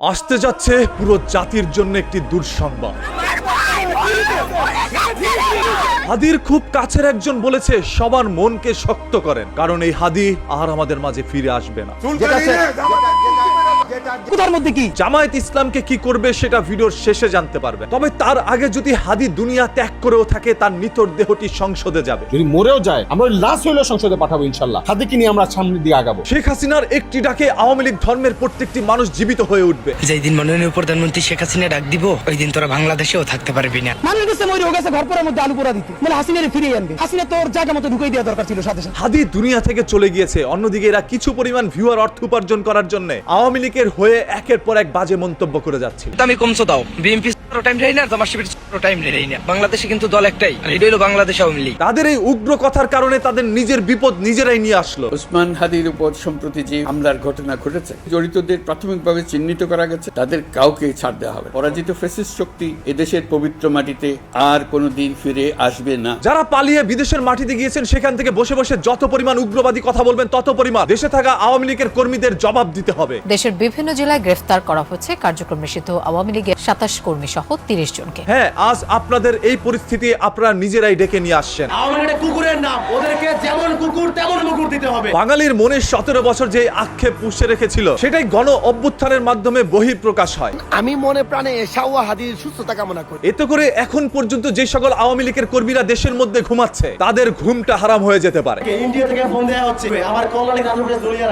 আসতে যাচ্ছে পুরো জাতির জন্য একটি দুঃসংবাদ। হাদির খুব কাছের একজন বলেছে সবার মনকে শক্ত করেন কারণ এই হাদি আর আমাদের মাঝে ফিরে আসবে না। মধ্যে কি? জামায়াত ইসলামকে কি করবে সেটা ভিডিওর শেষে জানতে পারবে। তবে তার আগে যদি হাদি দুনিয়া ত্যাগ করেও থাকে তার নিতর দেহটি সংসদে যাবে। যদি মরেও যায় আমরা লাশ হইলেও সংসদে পাঠাবো ইনশাল্লাহ। হাদিকে নিয়ে আমরা সামনের দিকে আগাবো। শেখ হাসিনার একটি ডাকে আওয়ামী লীগ ধর্মের প্রত্যেকটি মানুষ জীবিত হয়ে উঠবে। যেই দিন মাননীয় প্রধানমন্ত্রী শেখ হাসিনা ডাক দিব ওই দিন তোরা বাংলাদেশেও থাকতে পারবি না। মানুষ গেছে মরে গেছে ঘর পরের মধ্যে আলু পোড়া দিতে। মানে হাসিনারে ফিরিয়ে আনবে। হাসিনা তোর জায়গা মতো ঢুকিয়ে দেওয়া দরকার ছিল সাথে সাথে। হাদি দুনিয়া থেকে চলে গিয়েছে অন্যদিকে এরা কিছু পরিমাণ ভিউয়ার অর্থ উপার্জন করার জন্য আওয়ামী লীগের হয়ে একের পর এক বাজে মন্তব্য করে যাচ্ছে। আমি কমছো দাও। বিএনপি টাইম যাই না তোমার শিবির টাইম নেই না বাংলাদেশে কিন্তু দল একটাই আর এটা হলো বাংলাদেশ আওয়ামী লীগ। তাদের এই উগ্র কথার কারণে তাদের নিজের বিপদ নিজেরাই নিয়ে আসলো। ওসমান হাদির উপর সম্প্রতি যে হামলার ঘটনা ঘটেছে জড়িতদের প্রাথমিকভাবে চিহ্নিত করা গেছে তাদের কাউকে ছাড় দেওয়া হবে পরাজিত ফেসিস শক্তি এদেশের পবিত্র মাটিতে আর কোনোদিন ফিরে আসবে না। যারা পালিয়ে বিদেশের মাটিতে গিয়েছেন সেখান থেকে বসে বসে যত পরিমাণ উগ্রবাদী কথা বলবেন তত পরিমাণ দেশে থাকা আওয়ামী লীগের কর্মীদের জবাব দিতে হবে। দেশের বিভিন্ন জেলায় গ্রেফতার করা হচ্ছে কার্যক্রম নিষিদ্ধ আওয়ামী লীগের সাতাশ কর্মী সহ তিরিশ জনকে। হ্যাঁ আজ আপনাদের এই পরিস্থিতি আপনারা নিজেরাই ডেকে নিয়ে আসছেন। কুকুরের নাম ওদেরকে যেমন কুকুর তেমন মুকুর দিতে হবে। বাঙালির মনে সতেরো বছর যে আক্ষেপ পুষে রেখেছিল সেটাই গণ অভ্যুত্থানের মাধ্যমে বহিঃপ্রকাশ হয়। আমি মনে প্রাণে শাওয়া হাদির সুস্থতা কামনা করি। এতে করে এখন পর্যন্ত যে সকল আওয়ামী লীগের কর্মীরা দেশের মধ্যে ঘুমাচ্ছে তাদের ঘুমটা হারাম হয়ে যেতে পারে। ইন্ডিয়া থেকে ফোন দেওয়া হচ্ছে আমার কল্যাণী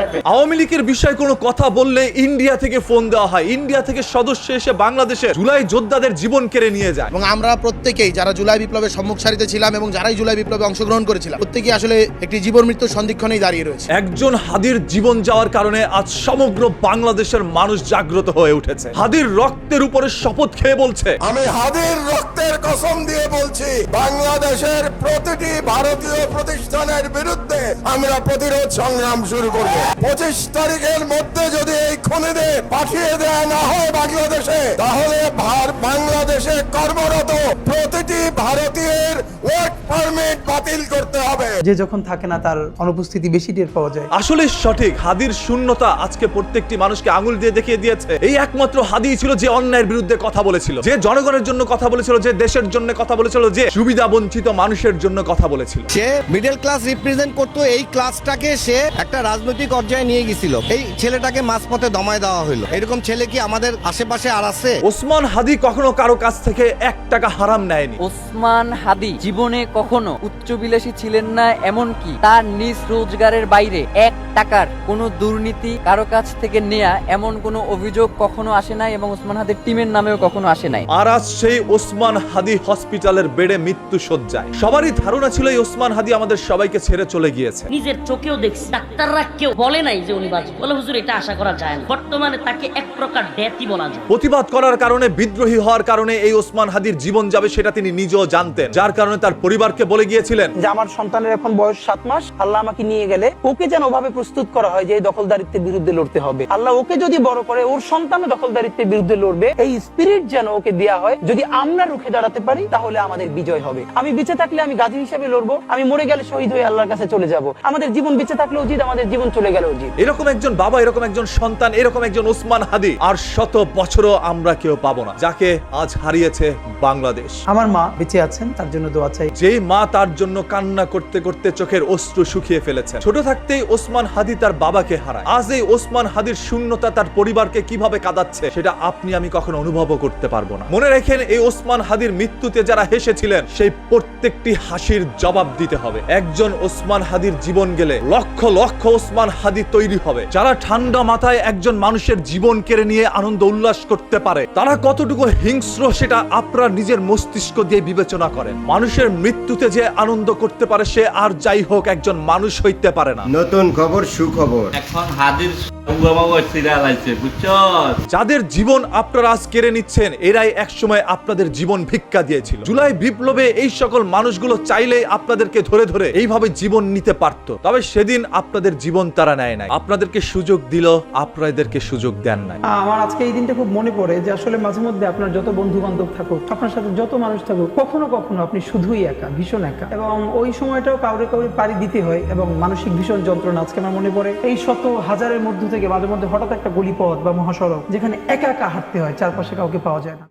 রাখবে। আওয়ামী লীগের বিষয়ে কোনো কথা বললে ইন্ডিয়া থেকে ফোন দেওয়া হয়। ইন্ডিয়া থেকে সদস্য এসে বাংলাদেশে জুলাই যোদ্ধাদের জীবন কেড়ে নিয়ে যায়। এবং আমরা প্রত্যেকেই যারা জুলাই বিপ্লবের সম্মুখ সারিতে ছিলাম এবং যারাই জুলাই বিপ্লবে অংশগ্রহণ করেছিলাম প্রত্যেকেই আসলে একটি জীবন মৃত্যুর সন্ধিক্ষণেই দাঁড়িয়ে রয়েছে। একজন হাদির জীবন যাওয়ার কারণে আজ সমগ্র বাংলাদেশের মানুষ জাগ্রত হয়ে উঠেছে। হাদির রক্তের উপরে শপথ খেয়ে বলছে আমি হাদির রক্তের কসম দিয়ে বলছি বাংলাদেশের প্রতিটি ভারতীয় প্রতিষ্ঠানের বিরুদ্ধে আমরা প্রতিরোধ সংগ্রাম শুরু করব। পঁচিশ তারিখের মধ্যে যদি এই খনিদের পাঠিয়ে দেওয়া না হয় বাংলাদেশে তাহলে ভার- বাংলাদেশে কর্মরত প্রতিটি ভারতীয়ের পারমিট বাতিল করতে হবে। যে যখন থাকে না তার অনুপস্থিতি বেশি টের পাওয়া যায়। আসলে সঠিক হাদির শূন্যতা আজকে প্রত্যেকটি মানুষকে আঙুল দিয়ে দেখিয়ে দিয়েছে। এই একমাত্র হাদি ছিল যে অন্যায়ের বিরুদ্ধে কথা বলেছিল যে জনগণের জন্য কথা বলেছিল যে দেশের জন্য কথা বলেছিল যে সুবিধা বঞ্চিত মানুষের জন্য কথা বলেছিল। সে মিডল ক্লাস রিপ্রেজেন্ট করতো এই ক্লাসটাকে সে একটা রাজনৈতিক পর্যায়ে নিয়ে গেছিল। এই ছেলেটাকে মাঝপথে দমায় দেওয়া হলো এরকম ছেলে কি আমাদের আশেপাশে আর আছে? ওসমান হাদি কখনো কারও কাছ থেকে এক টাকা হারাম নেয়নি। ওসমান হাদি জীবনে কখনো উচ্চবিলাসী ছিলেন না এমনকি তার নিজ রোজগারের বাইরে এক টাকার কোনো দুর্নীতি কারও কাছ থেকে নেয়া এমন কোনো অভিযোগ কখনো আসে নাই এবং ওসমান হাদির টিমের নামেও কখনো আসে নাই। আর আজ সেই ওসমান হাদি হসপিটালের বেডে মৃত্যু সজ্জায় সবারই ধারণা ছিল এই ওসমান হাদি আমাদের সবাইকে ছেড়ে চলে গিয়েছে। নিজের চোখেও দেখছি। ডাক্তাররা কেউ বলে নাই যে উনি বাঁচবে। বলে হুজুর এটা আশা করা যায় না। বর্তমানে তাকে এক প্রকার ডেথই বলা যায়। প্রতিবাদ করার কারণে বিদ্রোহী হওয়ার কারণে এই ওসমান হাদির জীবন যাবে সেটা তিনি নিজেও জানতেন। যার কারণে তার পরিবারকে বলে গিয়েছিলেন। যে আমার সন্তানের এখন বয়স সাত মাস আল্লাহ আমাকে নিয়ে গেলে ওকে যেন ওভাবে প্রস্তুত করা হয় যে এই দখলদারিত্বের বিরুদ্ধে লড়তে হবে। আল্লাহ ওকে যদি বড় করে ওর সন্তানও দখলদারিত্বের বিরুদ্ধে লড়বে। এই স্পিরিট যেন ওকে দেওয়া হয় যদি আমরা রুখে দাঁড়াতে পারি তাহলে আমাদের বিজয় হবে। আমি বেঁচে থাকলে আমি গাজী হিসেবে লড়বো আমি মরে গেলে শহীদ হয়ে আল্লাহর কাছে চলে যাব। আমাদের জীবন বেঁচে থাকলে উচিত আমাদের জীবন চলে গেলে উচিত। এরকম একজন বাবা এরকম একজন সন্তান এরকম একজন ওসমান হাদি আর শত বছরও আমরা কেউ পাবো না যাকে আজ হারিয়েছে বাংলাদেশ। আমার মা বেঁচে আছেন তার জন্য দোয়া চাই। যেই মা তার জন্য কান্না করতে করতে চোখের অশ্রু শুকিয়ে ফেলেছেন। ছোট থাকতেই ওসমান হাদি তার বাবাকে হারায়। আজ এই ওসমান হাদির শূন্যতা তার পরিবারকে কীভাবে কাঁদাচ্ছে, সেটা আপনি আমি কখনো অনুভবও করতে পারব না। মনে রেখেন এই ওসমান হাদির মৃত্যুতে যারা হেসেছিলেন, সেই প্রত্যেকটি হাসির জবাব দিতে হবে। একজন ওসমান হাদির জীবন গেলে লক্ষ লক্ষ ওসমান হাদি তৈরি হবে। যারা ঠান্ডা মাথায় একজন মানুষের জীবন কেড়ে নিয়ে আনন্দ উল্লাস করতে পারে, তারা কতটুকু হিংস্র সেটা আপনার নিজের মস্তিষ্ক দিয়ে বিবেচনা করেন। মানুষের মৃত্যুতে যে আনন্দ করতে পারে সে আর যাই হোক একজন মানুষ হইতে পারে না। নতুন খবর সুখবর। এখন হাদির যাদের জীবন আপনারা আজ কেড়ে নিচ্ছেন এরাই একসময় আপনাদের জীবন ভিক্ষা দিয়েছিল। জুলাই বিপ্লবে এই সকল মানুষগুলো চাইলেই আপনাদেরকে ধরে ধরে এইভাবে জীবন নিতে পারত। তবে সেদিন আপনাদের জীবন তারা নেয় নাই। আপনাদেরকে সুযোগ দিল আপনাদেরকে সুযোগ দেন নাই। আমার আজকে এই দিনটা খুব মনে পড়ে যে আসলে মাঝে মধ্যে আপনার যত বন্ধু বান্ধব থাকুক আপনার সাথে যত মানুষ থাকুক কখনো কখনো আপনি শুধুই একা। ভীষণ একা। এবং ওই সময়টাও কাউরে কাউরে পাড়ি দিতে হয় এবং মানসিক ভীষণ যন্ত্রণা আজকে আমার মনে পড়ে। এই শত হাজারের মধ্য থেকে মাঝে মধ্যে হঠাৎ একটা গলিপথ বা মহাসড়ক যেখানে একা একা হাঁটতে হয়, চারপাশে কাউকে পাওয়া যায় না।